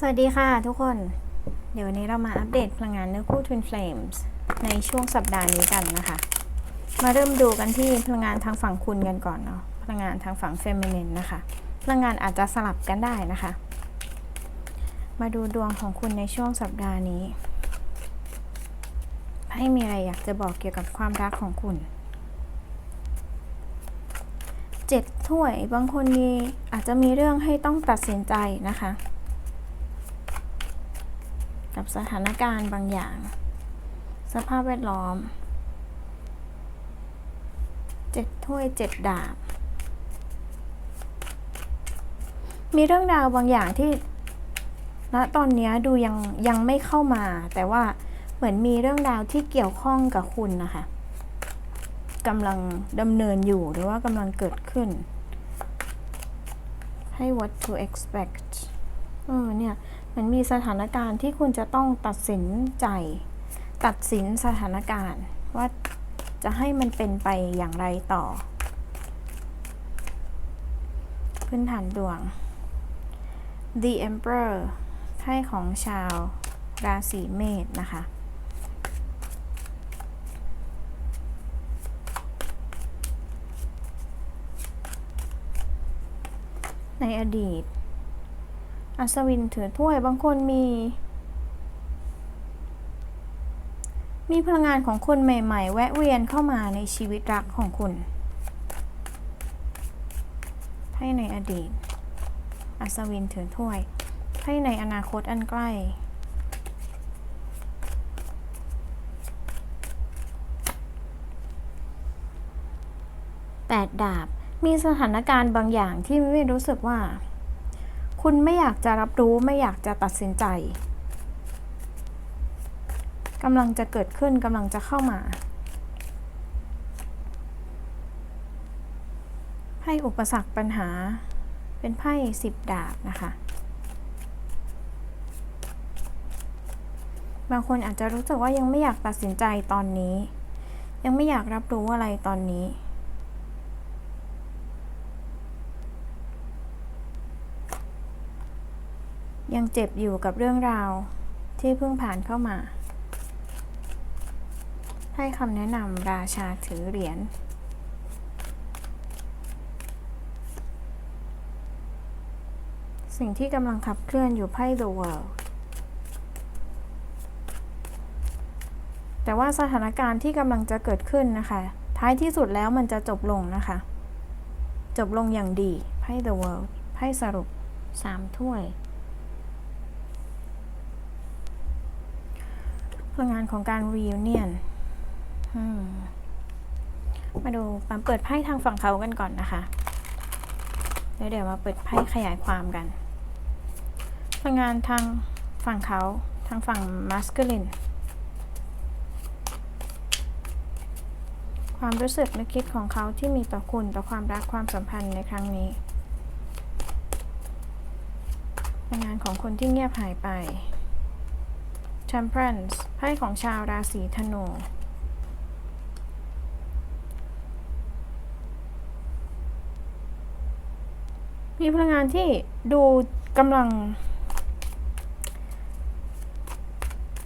สวัสดีค่ะทุกคน เดี๋ยววันนี้เรามาอัปเดตพลังงานเนื้อคู่ Twin Flames ในช่วงสัปดาห์นี้กันนะคะ มาเริ่มดูกันที่พลังงานทางฝั่งคุณกันก่อนเนาะ พลังงานทางฝั่งเฟมินินนะคะ พลังงานอาจจะสลับกันได้นะคะ มาดูดวงของคุณในช่วงสัปดาห์นี้ ให้มีอะไรอยากจะบอกเกี่ยวกับความรักของคุณเจ็ดถ้วย บางคนมีอาจจะมีเรื่องให้ต้องตัดสินใจนะคะ กับสถานการณ์บางอย่าง สภาพแวดล้อมเจ็ดถ้วยเจ็ดดาบ มีเรื่องราวบางอย่างที่ณตอนนี้ดูยังยังไม่เข้ามา แต่ว่าเหมือนมีเรื่องราวที่เกี่ยวข้องกับคุณนะคะกำลังดำเนินอยู่หรือว่ากำลังเกิดขึ้น ให้ what to expect เออเนี่ย มันมีสถานการณ์ที่คุณจะต้องตัดสินใจ ตัดสินสถานการณ์ ว่าจะให้มันเป็นไปอย่างไรต่อ พื้นฐานดวง The Emperor ไพ่ของชาวราศีเมษนะคะในอดีต อัศวินถือถ้วยบางคนมี มีพลังงานของคนใหม่ ๆ แวะเวียนเข้ามาในชีวิตรักของคุณไพ่ในอดีต อัศวินถือถ้วยไพ่ในอนาคตอันใกล้แปดดาบ มีสถานการณ์บางอย่างที่ไม่รู้สึกว่า คุณไม่อยากจะรับรู้ไม่อยากจะตัดสินใจกำลังจะเกิดขึ้นกำลังจะเข้ามา ไพ่อุปสรรคปัญหา เป็นไพ่สิบดาบนะคะ บางคนอาจจะรู้สึกว่ายังไม่อยากตัดสินใจตอนนี้ ยังไม่อยากรับรู้อะไรตอนนี้ ยังเจ็บอยู่กับเรื่องราวที่เพิ่งผ่านเข้ามา ให้คำแนะนำราชาถือเหรียญสิ่งที่กำลังขับเคลื่อนอยู่ไพ่ The World แต่ว่าสถานการณ์ที่กำลังจะเกิดขึ้นนะคะ ท้ายที่สุดแล้วมันจะจบลงนะคะ จบลงอย่างดีไพ่ The World ไพ่สรุป 3 ถ้วย พลังงานของการ reunion อืมมาดูมาเปิดไพ่ทางฝั่งเขากันก่อนนะคะแล้วเดี๋ยวมาเปิดไพ่ขยายความกัน พลังงานทางฝั่งเขาทางฝั่ง masculine ความรู้สึกนึกคิดของเขาที่มีต่อคุณต่อความรักความสัมพันธ์ในครั้งนี้พลังงานของคนที่เงียบหายไป Temperance ไพ่ของชาวราศีธนูมีพลังงานที่ดูกำลัง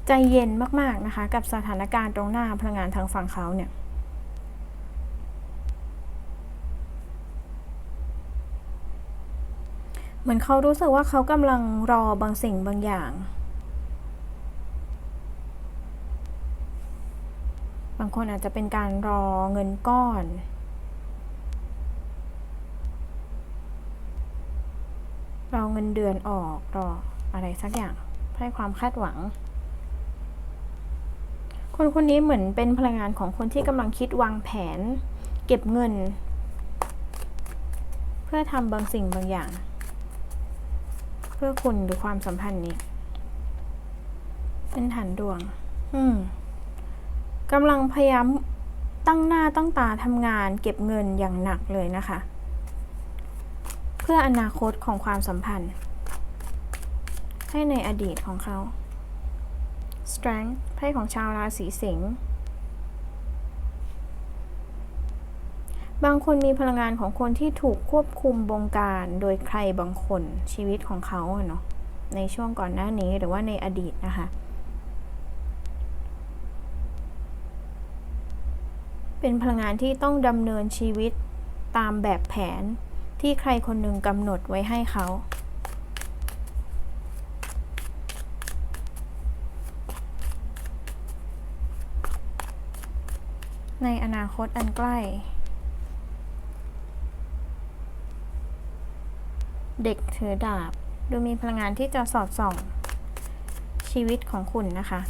ใจเย็นมากๆนะคะ กับสถานการณ์ตรงหน้าพลังงานทางฝั่งเขาเนี่ย เหมือนเขารู้สึกว่าเขากำลังรอบางสิ่งบางอย่างางคนอาจจะเป็นการรอเงินก้อน รอเงินเดือนออก รออะไรสักอย่างให้ความคาดหวัง คนคนนี้เหมือนเป็นพลังงานของคนที่กำลังคิดวางแผน เก็บเงิน เพื่อทำบางสิ่งบางอย่าง เพื่อคุณหรือความสัมพันธ์นี้ เป็นฐานดวง อืม กำลังพยายามตั้งหน้าตั้งตาทำงานเก็บเงินอย่างหนักเลยนะคะ เพื่ออนาคตของความสัมพันธ์ ให้ในอดีตของเขา strength ไพ่ของชาวราศีสิงห์บางคนมีพลังงานของคนที่ถูกควบคุมบงการโดยใครบางคนชีวิตของเขาเนาะในช่วงก่อนหน้านี้หรือว่าในอดีตนะคะ เป็นพลังงานที่ต้องดำเนินชีวิตตามแบบแผนที่ใครคนหนึ่งกำหนดไว้ให้เขา ในอนาคตอันใกล้ เด็กถือดาบ ดูมีพลังงานที่จะสอดส่องชีวิตของคุณนะคะ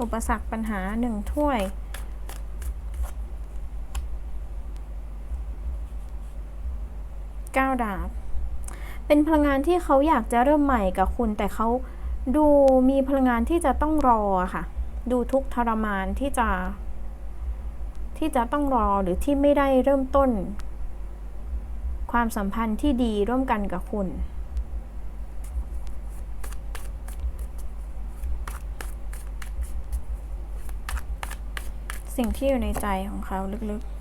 อุปสรรคปัญหาหนึ่งถ้วย เก้าดาบ เป็นพลังงานที่เขาอยากจะเริ่มใหม่กับคุณ แต่เขาดูมีพลังงานที่จะต้องรอค่ะ ดูทุกทรมานที่จะ ที่จะต้องรอหรือที่ไม่ได้เริ่มต้น ความสัมพันธ์ที่ดีร่วมกันกับคุณ สิ่งที่อยู่ในใจของเขาลึกๆ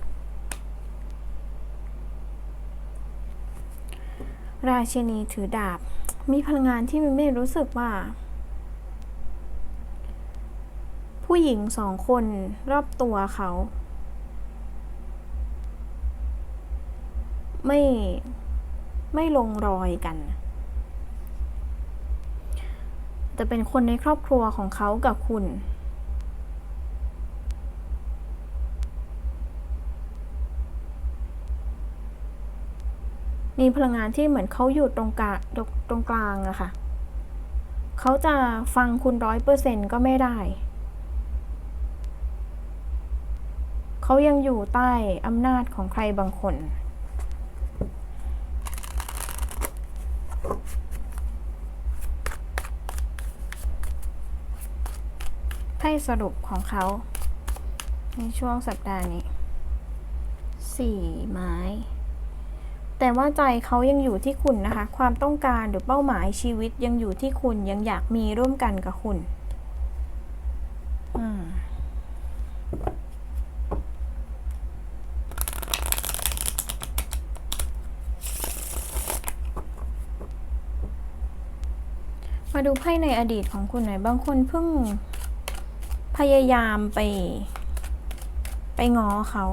ราชินีถือดาบ มีพลังงานที่มันไม่รู้สึกว่า ผู้หญิงสองคนรอบตัวเขา ไม่ไม่ลงรอยกันแต่เป็นคนในครอบครัวของเขากับคุณ มีพลังงานที่เหมือนเขาอยู่ตรงกลางตรงกลางอะค่ะเขาจะฟังคุณร้อยเปอร์เซ็นก็ไม่ได้ เขายังอยู่ใต้อำนาจของใครบางคนไพ่สรุปของเขา ในช่วงสัปดาห์นี้ สี่ไม้ แต่ว่าใจเขายังอยู่ที่คุณนะคะ ความต้องการหรือเป้าหมายชีวิตยังอยู่ที่คุณยังอยากมีร่วมกันกับคุณอืมมาดูไพ่ในอดีตของคุณหน่อย บางคนเพิ่งพยายามไป ไปง้อเขา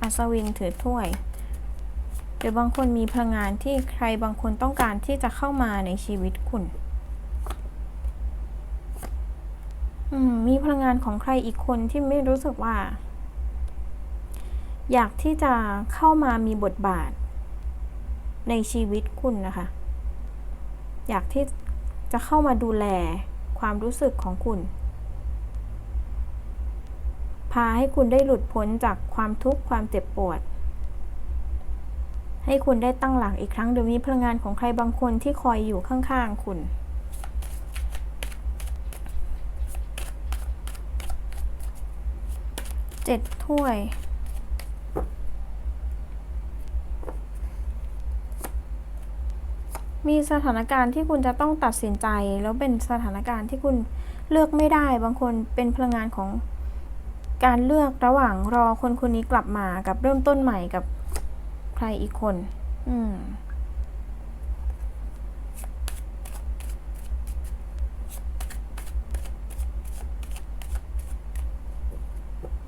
อัศวินถือถ้วยห รือบางคนมีพลังงานที่ใครบางคนต้องการที่จะเข้ามาในชีวิตคุณมมีพลังงานของใครอีกคนที่ไม่รู้สึกว่า อยากที่จะเข้ามามีบทบาท ในชีวิตคุณนะคะ อยากที่จะเข้ามาดูแลความรู้สึกของคุณ พาให้คุณได้หลุดพ้นจากความทุกข์ความเจ็บปวด ให้คุณได้ตั้งหลักอีกครั้งเดี๋ยวมีพลังงานของใครบางคนที่คอยอยู่ข้างๆคุณเจ็ดถ้วย มีสถานการณ์ที่คุณจะต้องตัดสินใจ แล้วเป็นสถานการณ์ที่คุณเลือกไม่ได้ บางคนเป็นพลังงานของการเลือกระหว่างรอคนคนนี้กลับมากับเริ่มต้นใหม่กับ ใครอีกคน อืม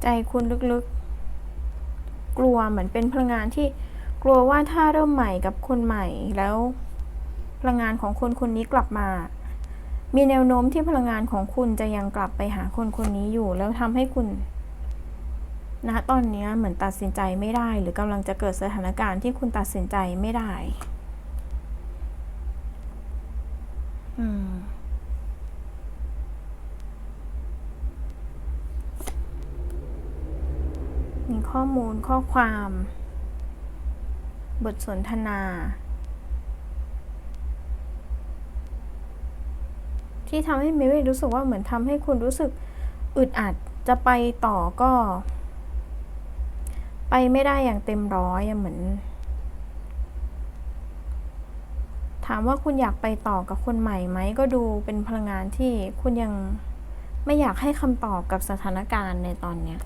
ใจคุณลึกๆ กลัวเหมือนเป็นพลังงานที่กลัวว่าถ้าเริ่มใหม่กับคนใหม่แล้วพลังงานของคนคนนี้กลับมา มีแนวโน้มที่พลังงานของคุณจะยังกลับไปหาคนคนนี้อยู่ แล้วทำให้คุณ ณตอนนี้เหมือนตัดสินใจไม่ได้ หรือกำลังจะเกิดสถานการณ์ที่คุณตัดสินใจไม่ได้ อืมมีข้อมูลข้อความ บทสนทนา ที่ทำให้เมย์รู้สึกว่าเหมือนทำให้คุณรู้สึกอึดอัดจะไปต่อก็ ไปไม่ได้อย่างเต็มร้อยเหมือน ถามว่าคุณอยากไปต่อกับคนใหม่ไหม ก็ดูเป็นพลังงานที่คุณยังไม่อยากให้คำตอบกับสถานการณ์ในตอนเนี้ย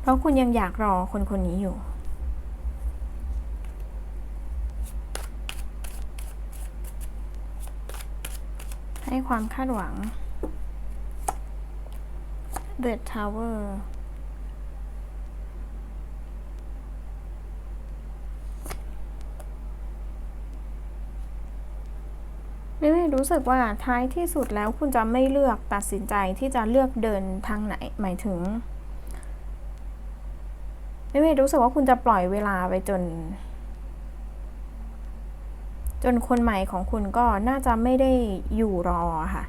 เพราะคุณยังอยากรอคนคนนี้อยู่ให้ความคาดหวัง The Tower รู้สึกว่าท้ายที่สุดแล้วคุณจะไม่เลือกตัดสินใจที่จะเลือกเดินทางไหนหมายถึงไมิวรู้สึกว่าคุณจะปล่อยเวลาไปจน จนคนใหม่ของคุณก็น่าจะไม่ได้อยู่รอค่ะ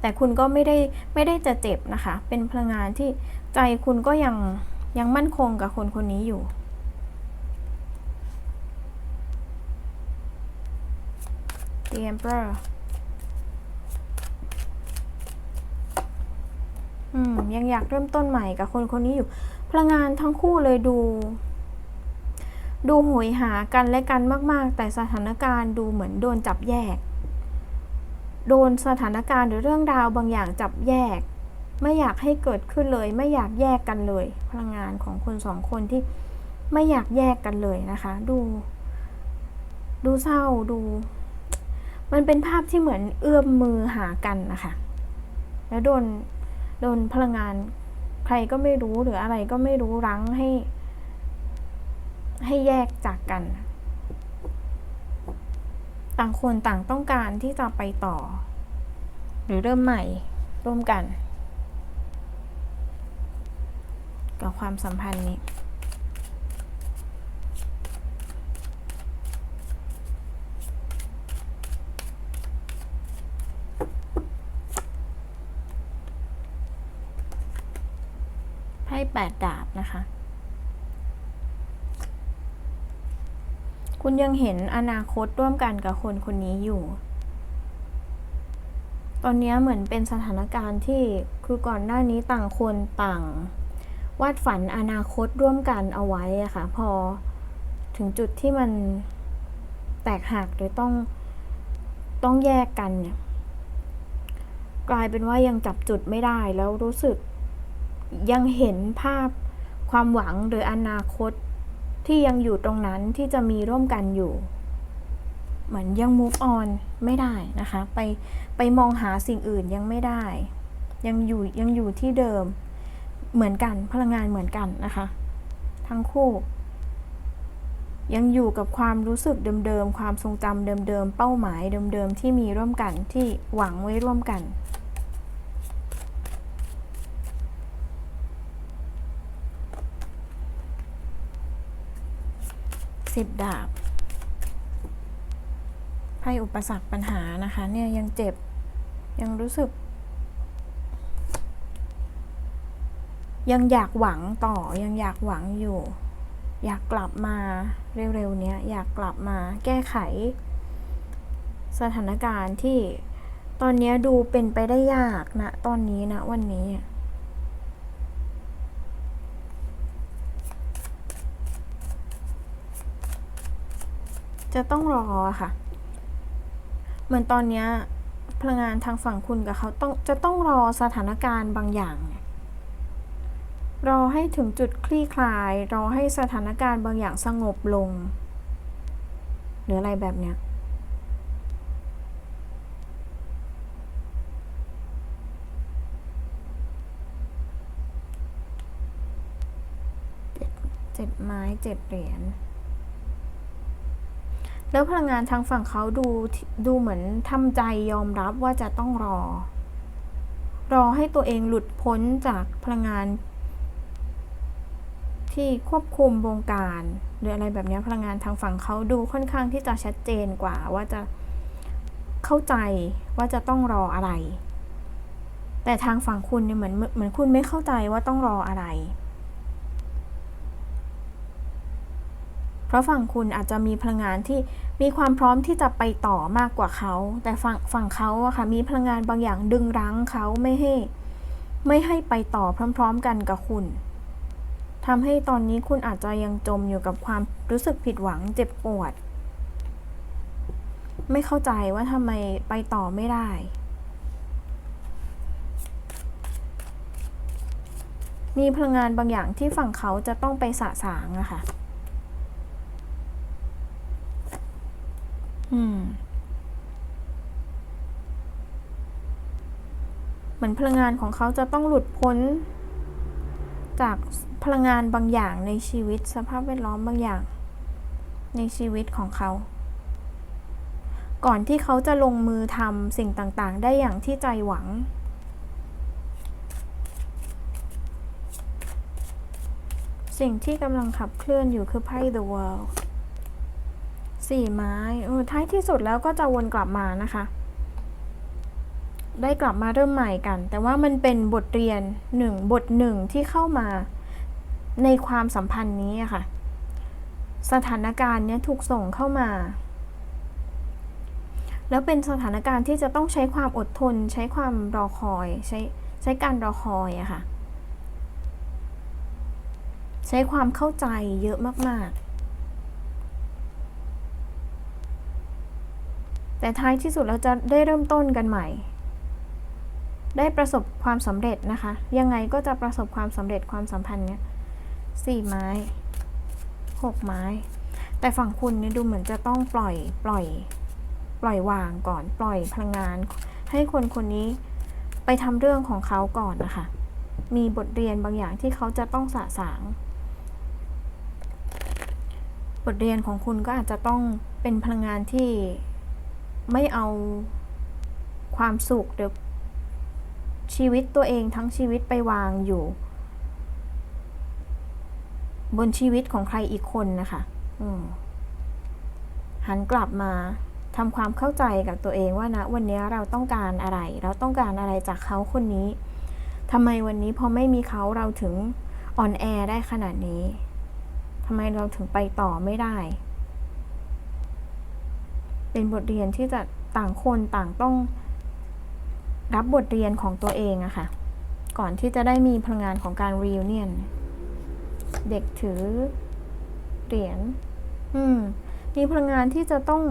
แต่คุณก็ไม่ได้ไม่ได้จะเจ็บนะคะ เป็นพลังงานที่ใจคุณก็ยังยังมั่นคงกับคนคนนี้อยู่ The Emperor อืม ยังอยากเริ่มต้นใหม่กับคนคนนี้อยู่ พลังงานทั้งคู่เลยดู ดูโหยหากันและกันมาก ๆ แต่สถานการณ์ดูเหมือนโดนจับแยก โดนสถานการณ์หรือเรื่องราวบางอย่างจับแยก ไม่อยากให้เกิดขึ้นเลย ไม่อยากแยกกันเลย พลังงานของคนสองคนที่ไม่อยากแยกกันเลยนะคะ ดู ดูเศร้าดู มันเป็นภาพที่เหมือนเอื้อมมือหากันนะคะ แล้วโดนโดนพลังงานใครก็ไม่รู้หรืออะไรก็ไม่รู้รั้งให้ ให้แยกจากกัน ต่างคนต่างต้องการที่จะไปต่อ หรือเริ่มใหม่ร่วมกัน กับความสัมพันธ์นี้ ไพ่แปดาบนะคะ คุณยังเห็นอนาคตร่วมกันกับคนคนนี้อยู่ ตอนนี้เหมือนเป็นสถานการณ์ที่คือก่อนหน้านี้ต่างคนต่าง วาดฝันอนาคตร่วมกันเอาไว้อะค่ะ พอถึงจุดที่มันแตกหักหรือต้องต้องแยกกันเนี่ยกลายเป็นว่ายังจับจุดไม่ได้แล้วรู้สึก ยังเห็นภาพความหวังหรืออนาคตที่ยังอยู่ตรงนั้นที่จะมีร่วมกันอยู่ เหมือนยัง move on ไม่ได้นะคะ ไปไปมองหาสิ่งอื่นยังไม่ได้ ยังอยู่ยังอยู่ที่เดิมเหมือนกันพลังงานเหมือนกันนะคะ ทั้งคู่ ยังอยู่กับความรู้สึกเดิมๆความทรงจำเดิมๆเป้าหมายเดิมๆที่มีร่วมกันที่หวังไว้ร่วมกัน สิบดาบไพ่อุปสรรคปัญหานะคะ เนี่ยยังเจ็บยังรู้สึก ยังอยากหวังต่อยังอยากหวังอยู่ อยากกลับมาเร็วๆเนี้ยอยากกลับมาแก้ไข สถานการณ์ที่ตอนนี้ดูเป็นไปได้ยากนะ ตอนนี้นะวันนี้ จะต้องรอค่ะ เหมือนตอนเนี้ยพลังงานทางฝั่งคุณกับเขาต้องจะต้องรอสถานการณ์บางอย่าง รอให้ถึงจุดคลี่คลาย รอให้สถานการณ์บางอย่างสงบลง หรืออะไรแบบเนี้ยเจ็ดเจ็ดไม้เจ็ดเหรียญ แล้วพลังงานทางฝั่งเขาดูดูเหมือนทำใจยอมรับว่าจะต้องรอ รอให้ตัวเองหลุดพ้นจากพลังงาน ที่ควบคุมวงการหรืออะไรแบบนี้พลังงานทางฝั่งเขาดูค่อนข้างที่จะชัดเจนกว่าว่าจะเข้าใจว่าจะต้องรออะไร แต่ทางฝั่งคุณเนี่ยเหมือนเหมือนคุณไม่เข้าใจว่าต้องรออะไร เพ ราะฝั่งคุณอาจจะมีพลังงานที่มีความพร้อมที่จะไปต่อมากกว่าเขา แต่ฝั่งฝั่งเขาอะค่ะมีพลังงานบางอย่างดึงรั้งเขาไม่ให้ ไม่ให้ไปต่อพร้อม ๆ กันกับคุณทำให้ตอนนี้คุณอาจจะยังจมอยู่กับความรู้สึกผิดหวังเจ็บปวด ไม่เข้าใจว่าทำไมไปต่อไม่ได้มีพลังงานบางอย่างที่ฝั่งเขาจะต้องไปสะสางอะค่ะ อืมเหมือนพลังงานของเขาจะต้องหลุดพ้น จากพลังงานบางอย่างในชีวิตสภาพแวดล้อมบางอย่าง ในชีวิตของเขา ก่อนที่เขาจะลงมือทำสิ่งต่างๆ ได้อย่างที่ใจหวังสิ่งที่กำลังขับเคลื่อนอยู่คือไพ่ The World สี่ไม้เออท้ายที่สุดแล้วก็จะวนกลับมานะคะ ได้กลับมาเริ่มใหม่กัน แต่ว่ามันเป็นบทเรียนหนึ่งบทหนึ่งที่เข้ามาในความสัมพันธ์นี้อะค่ะ สถานการณ์เนี้ยถูกส่งเข้ามา แล้วเป็นสถานการณ์ที่จะต้องใช้ความอดทน ใช้ความรอคอยใช้ใช้การรอคอยอะค่ะ ใช้ความเข้าใจเยอะมากๆ แต่ท้ายที่สุดเราจะได้เริ่มต้นกันใหม่ ได้ประสบความสำเร็จนะคะ ยังไงก็จะประสบความสำเร็จความสัมพันธ์เนี้ยสี่ไม้หกไม้ แต่ฝั่งคุณเนี่ยดูเหมือนจะต้องปล่อยปล่อยปล่อยวางก่อนปล่อยพลังงาน ให้คนคนนี้ไปทำเรื่องของเขาก่อนนะคะ มีบทเรียนบางอย่างที่เขาจะต้องสะสาง บทเรียนของคุณก็อาจจะต้องเป็นพลังงานที่ ไม่เอาความสุขหรือชีวิตตัวเองทั้งชีวิตไปวางอยู่ บนชีวิตของใครอีกคนนะคะหันกลับมาทำความเข้าใจกับตัวเองว่านะวันนี้เราต้องการอะไร เราต้องการอะไรจากเขาคนนี้ทำไมวันนี้พอไม่มีเขาเราถึงอ่อนแอได้ขนาดนี้ทำไมเราถึงไปต่อไม่ได้ เป็นบทเรียนที่จะต่างคนต่างต้องรับบทเรียนของตัวเองอะค่ะ ก่อนที่จะได้มีพลังงานของการ reunion เด็กถือเหรียญอืมมีพลังงานที่จะต้อง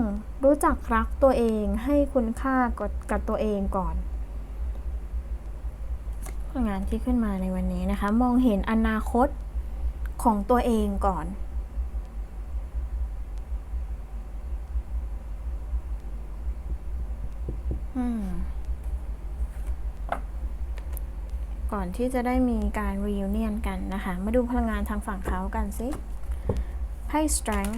รู้จักรักตัวเองให้คุณค่ากับกับตัวเองก่อน พลังงานที่ขึ้นมาในวันนี้นะคะ มองเห็นอนาคตของตัวเองก่อน อืม ก่อนที่จะได้มีการ reunion กันนะคะ มาดูพลังงานทางฝั่งเขากันสิไพ่ strength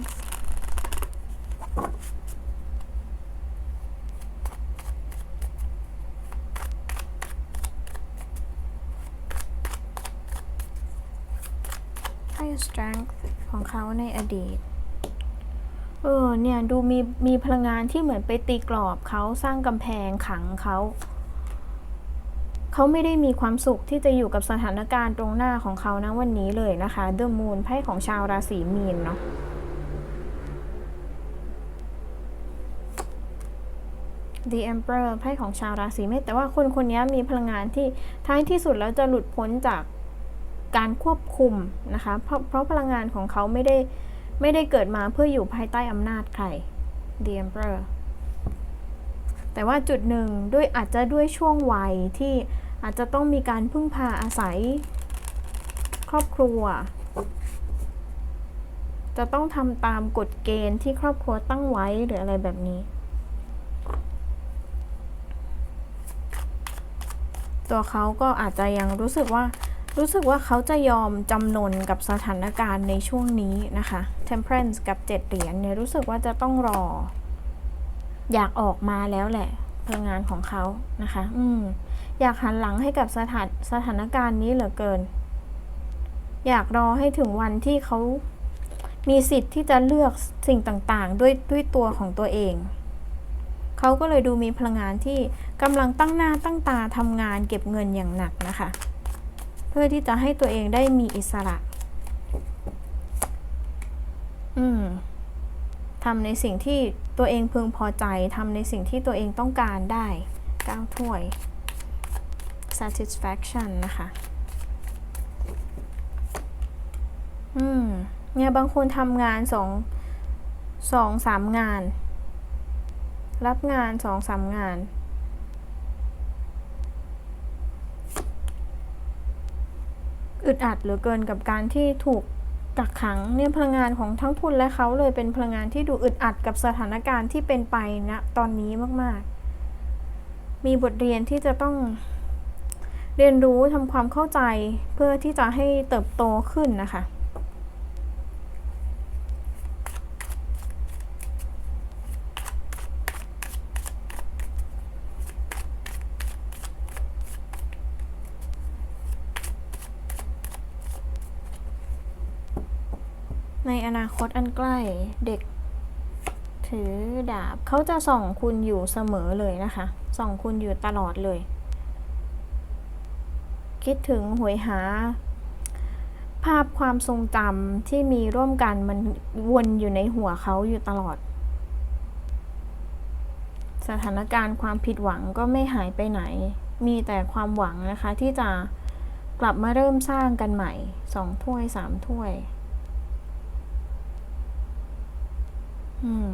ไพ่ strength ของเขาในอดีต เออเนี่ยดูมีมีพลังงานที่เหมือนไปตีกรอบเขาสร้างกำแพงขังเขาเขาไม่ได้มีความสุขที่จะอยู่กับสถานการณ์ตรงหน้าของเขานะวันนี้เลยนะคะ The Moon ไพ่ของชาวราศีมีนเนาะ The Emperor ไพ่ของชาวราศีเมษแต่ว่าคนคนนี้มีพลังงานที่ท้ายที่สุดแล้วจะหลุดพ้นจากการควบคุมนะคะเพราะเพราะพลังงานของเขาไม่ได้ ไม่ได้เกิดมาเพื่ออยู่ภายใต้อำนาจใคร The Emperor แต่ว่าจุดหนึ่งด้วยอาจจะด้วยช่วงวัยที่อาจจะต้องมีการพึ่งพาอาศัย ครอบครัว จะต้องทำตามกฎเกณฑ์ที่ครอบครัวตั้งไว้หรืออะไรแบบนี้ ตัวเขาก็อาจจะยังรู้สึกว่า รู้สึกว่าเขาจะยอมจำนนกับสถานการณ์ในช่วงนี้นะคะ Temperance กับเจ็ดเหรียญเนี่ยรู้สึกว่าจะต้องรอ อยากออกมาแล้วแหละพลังงานของเขานะคะ อืม อยากหันหลังให้กับสถานสถานการณ์นี้เหลือเกิน อยากรอให้ถึงวันที่เขามีสิทธิ์ที่จะเลือกสิ่งต่างๆ ด้วยด้วยตัวของตัวเอง เขาก็เลยดูมีพลังงานที่กำลังตั้งหน้าตั้งตาทำงานเก็บเงินอย่างหนักนะคะ พื่อที่จะให้ตัวเองได้มีอิสระ อืมทำในสิ่งที่ตัวเองพึงพอใจทำในสิ่งที่ตัวเองต้องการได้ก้าวถ้วย satisfaction นะคะ อืม เนี่ยบางคนทำงานสองสองสามงาน รับงานสองสามงาน อึดอัดเหลือเกินกับการที่ถูกกักขังเนี่ยพลังงานของทั้งคุณและเขาเลยเป็นพลังงานที่ดูอึดอัดกับสถานการณ์ที่เป็นไปณตอนนี้มากๆ มีบทเรียนที่จะต้องเรียนรู้ทำความเข้าใจเพื่อที่จะให้เติบโตขึ้นนะคะ คตอันใกล้เด็ก ถือดาบเขาจะส่องคุณอยู่เสมอเลยนะคะ ส่องคุณอยู่ตลอดเลย คิดถึงหวยหา ภาพความทรงจำที่มีร่วมกันมันวนอยู่ในหัวเขาอยู่ตลอด สถานการณ์ความผิดหวังก็ไม่หายไปไหน มีแต่ความหวังนะคะที่จะกลับมาเริ่มสร้างกันใหม่สองถ้วยสามถ้วย อืม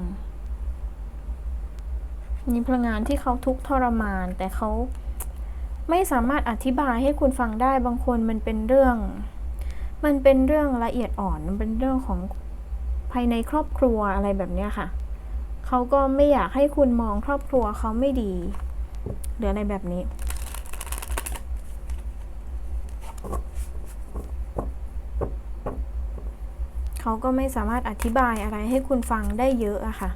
มีพลังงานที่เขาทุกทรมาน แต่เขาไม่สามารถอธิบายให้คุณฟังได้บางคนมันเป็นเรื่อง มันเป็นเรื่องละเอียดอ่อน มันเป็นเรื่องของภายในครอบครัวอะไรแบบเนี้ยค่ะ เขาก็ไม่อยากให้คุณมองครอบครัวเขาไม่ดี หรืออะไรแบบนี้ เขาก็ไม่สามารถอธิบายอะไรให้คุณฟังได้เยอะอะค่ะ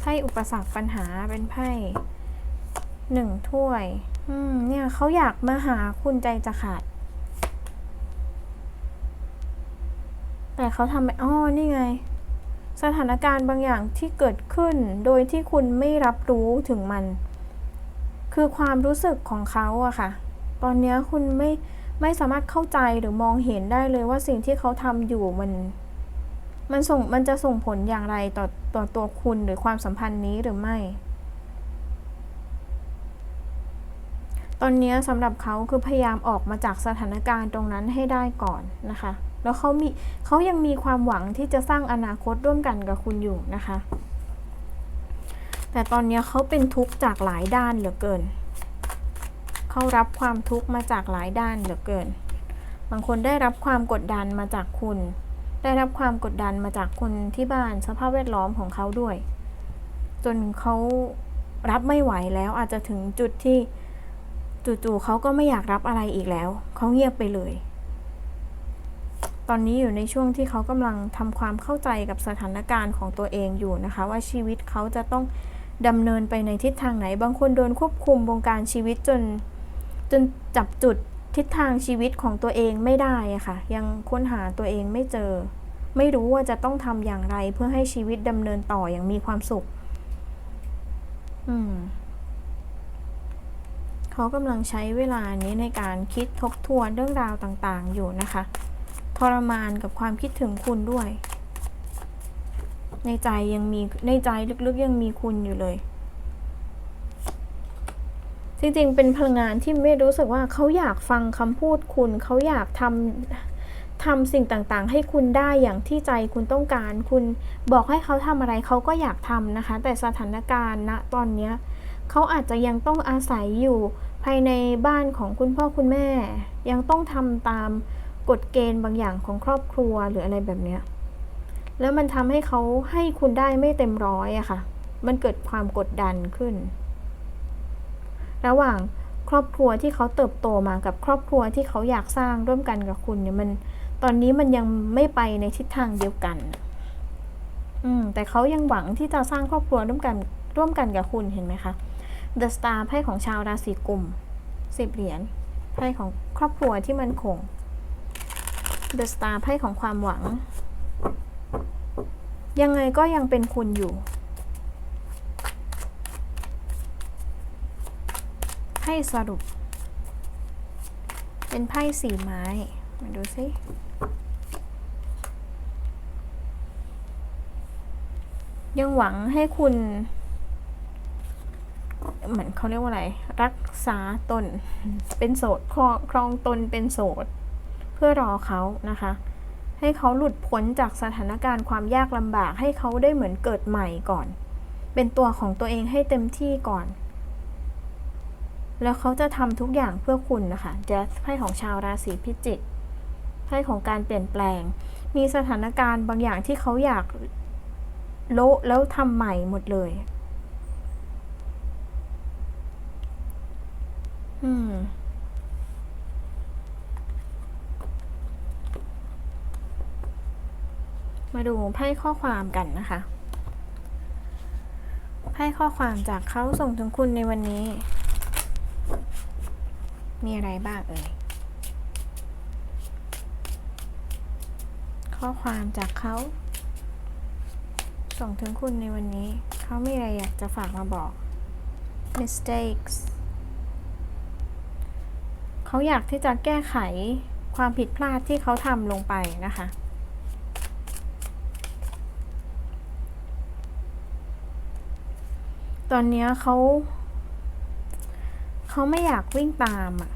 ไพ่อุปสรรคปัญหาเป็นไพ่หนึ่งถ้วย อืม เนี่ยเขาอยากมาหาคุณใจจะขาด แต่เขาทำไม่อ้อนี่ไง สถานการณ์บางอย่างที่เกิดขึ้น โดยที่คุณไม่รับรู้ถึงมัน คือความรู้สึกของเขาอะค่ะ ตอนนี้คุณไม่ ไม่สามารถเข้าใจหรือมองเห็นได้เลยว่าสิ่งที่เขาทำอยู่มัน มันส่งมันจะส่งผลอย่างไรต่อต่อตัวคุณหรือความสัมพันธ์นี้หรือไม่ ตอนนี้สำหรับเขาคือพยายามออกมาจากสถานการณ์ตรงนั้นให้ได้ก่อนนะคะ แล้วเขามีเขายังมีความหวังที่จะสร้างอนาคตร่วมกันกับคุณอยู่นะคะ แต่ตอนนี้เขาเป็นทุกข์จากหลายด้านเหลือเกิน เขารับความทุกข์มาจากหลายด้านเหลือเกิน บางคนได้รับความกดดันมาจากคุณ ได้รับความกดดันมาจากคนที่บ้านสภาพแวดล้อมของเขาด้วย จนเขารับไม่ไหวแล้วอาจจะถึงจุดที่จู่ๆเขาก็ไม่อยากรับอะไรอีกแล้ว เขาเงียบไปเลย ตอนนี้อยู่ในช่วงที่เขากำลังทำความเข้าใจกับสถานการณ์ของตัวเองอยู่นะคะ ว่าชีวิตเขาจะต้องดำเนินไปในทิศทางไหน บางคนโดนควบคุมวงการชีวิตจน จนจับจุดทิศทางชีวิตของตัวเองไม่ได้อะค่ะ ยังค้นหาตัวเองไม่เจอ ไม่รู้ว่าจะต้องทำอย่างไรเพื่อให้ชีวิตดำเนินต่ออย่างมีความสุข อืมเขากำลังใช้เวลานี้ในการคิดทบทวนเรื่องราวต่างๆ อยู่นะคะ ทรมานกับความคิดถึงคุณด้วย ในใจยังมีในใจลึกๆยังมีคุณอยู่เลย จริงๆ เป็นพลังงานที่ไม่รู้สึกว่าเขาอยากฟังคำพูดคุณ เขาอยากทำทำสิ่งต่างๆ ให้คุณได้อย่างที่ใจคุณต้องการ คุณบอกให้เขาทำอะไรเขาก็อยากทำนะคะ แต่สถานการณ์ณตอนเนี้ยเขาอาจจะยังต้องอาศัยอยู่ภายในบ้านของคุณพ่อคุณแม่ ยังต้องทำตามกฎเกณฑ์บางอย่างของครอบครัวหรืออะไรแบบเนี้ยแล้วมันทำให้เขาให้คุณได้ไม่เต็มร้อยอะค่ะ มันเกิดความกดดันขึ้น ระหว่างครอบครัวที่เขาเติบโตมากับครอบครัวที่เขาอยากสร้างร่วมกันกับคุณเนี่ยมันตอนนี้มันยังไม่ไปในทิศทางเดียวกัน อืมแต่เขายังหวังที่จะสร้างครอบครัวร่วมกันร่วมกันกับคุณเห็นไหมคะ The Star ไพ่ของชาวราศีกุมสิบเหรียญไพ่ของครอบครัวที่มันคง The Star ไพ่ของความหวัง ยังไงก็ยังเป็นคุณอยู่ ให้สรุป เป็นไพ่สี่ไม้ มาดูสิยังหวังให้คุณ เหมือนเขาเรียกว่าอะไร รักษาตน เป็นโสดครองครองตนเป็นโสด เพื่อรอเขานะคะ ให้เขาหลุดพ้นจากสถานการณ์ความยากลำบากให้เขาได้เหมือนเกิดใหม่ก่อน เป็นตัวของตัวเองให้เต็มที่ก่อน แล้วเขาจะทำทุกอย่างเพื่อคุณนะคะแจ๊สไพ่ของชาวราศีพิจิกไพ่ของการเปลี่ยนแปลง มีสถานการณ์บางอย่างที่เขาอยากโละแล้วทำใหม่หมดเลย อืมมาดูไพ่ข้อความกันนะคะ ไพ่ข้อความจากเขาส่งถึงคุณในวันนี้ มีอะไรบ้างเอ่ย ข้อความจากเขา ส่งถึงคุณในวันนี้ เขามีอะไรอยากจะฝากมาบอก mistakes เขาอยากที่จะแก้ไขความผิดพลาดที่เขาทำลงไปนะคะ ตอนนี้เขา เขาไม่อยากวิ่งตามอะ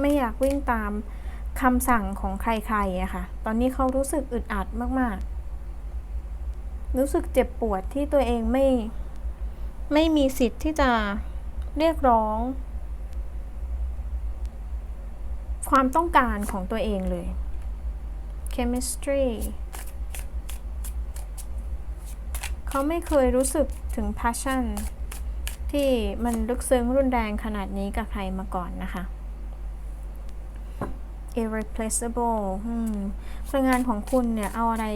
ไม่อยากวิ่งตามคำสั่งของใครๆอะค่ะ ตอนนี้เขารู้สึกอึดอัดมากๆ รู้สึกเจ็บปวดที่ตัวเองไม่ ไม่มีสิทธิ์ที่จะเรียกร้อง ความต้องการของตัวเองเลย chemistry เขาไม่เคยรู้สึกถึง passion ที่มันลึกซึ้งรุนแรงขนาดนี้กับใครมาก่อนนะคะ irreplaceable พลังงานของคุณเนี่ยเอาอะไร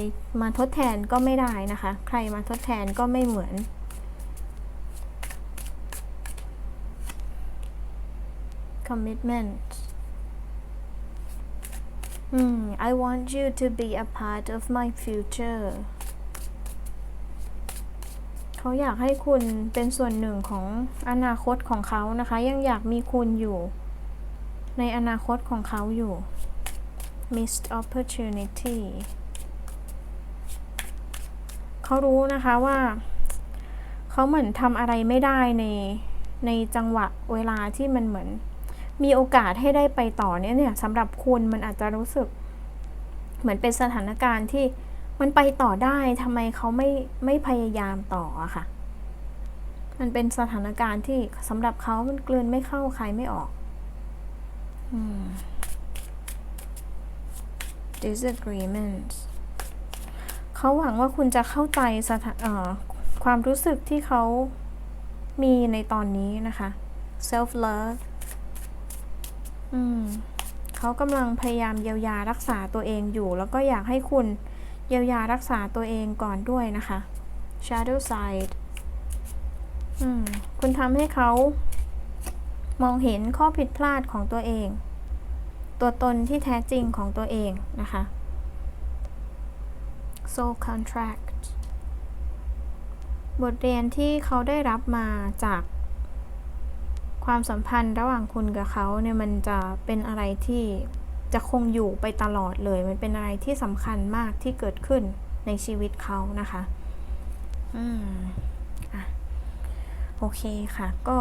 มาทดแทนก็ไม่ได้นะคะ ใครมาทดแทนก็ไม่เหมือน commitment อืม I want you to be a part of my future เขาอยากให้คุณเป็นส่วนหนึ่งของอนาคตของเขานะคะ ยังอยากมีคุณอยู่ ในอนาคตของเขาอยู่ missed opportunity เขารู้นะคะว่า เขาเหมือนทำอะไรไม่ได้ในในจังหวะเวลาที่มันเหมือน มีโอกาสให้ได้ไปต่อเนี่ยเนี่ยสำหรับคุณมันอาจจะรู้สึก เหมือนเป็นสถานการณ์ที่ มันไปต่อได้ทำไมเขาไม่ไม่พยายามต่ออะค่ะ มันเป็นสถานการณ์ที่สำหรับเขามันกลืนไม่เข้าใครไม่ออกอืม disagreements เขาหวังว่าคุณจะเข้าใจสถาเอ่อความรู้สึกที่เขามีในตอนนี้นะคะ self love เขากำลังพยายามเยียวยารักษาตัวเองอยู่ แล้วก็อยากให้คุณ เยียวยารักษาตัวเองก่อนด้วยนะคะ shadow side อืมคุณทำให้เขา มองเห็นข้อผิดพลาดของตัวเอง ตัวตนที่แท้จริงของตัวเองนะคะ soul contract บทเรียนที่เขาได้รับมาจากความสัมพันธ์ระหว่างคุณกับเขาเนี่ยมันจะเป็นอะไรที่ จะคงอยู่ไปตลอดเลย มันเป็นอะไรที่สำคัญมากที่เกิดขึ้นในชีวิตเขานะคะ อืมอะโอเคค่ะ ก็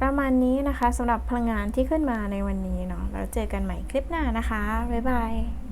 ประมาณนี้นะคะสำหรับพลังงานที่ขึ้นมาในวันนี้เนาะแล้วเจอกันใหม่คลิปหน้านะคะ บ๊ายบาย